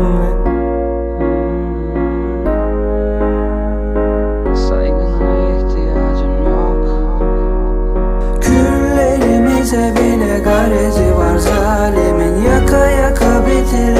Benimle Saygına ihtiyacım yok. Küllerimize bile garezi var zalimin. Yaka yaka bitiremedi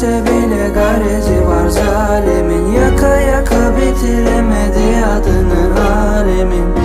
Gelse bile garezi var zalimin. Yaka yaka bitiremedi adını alemin.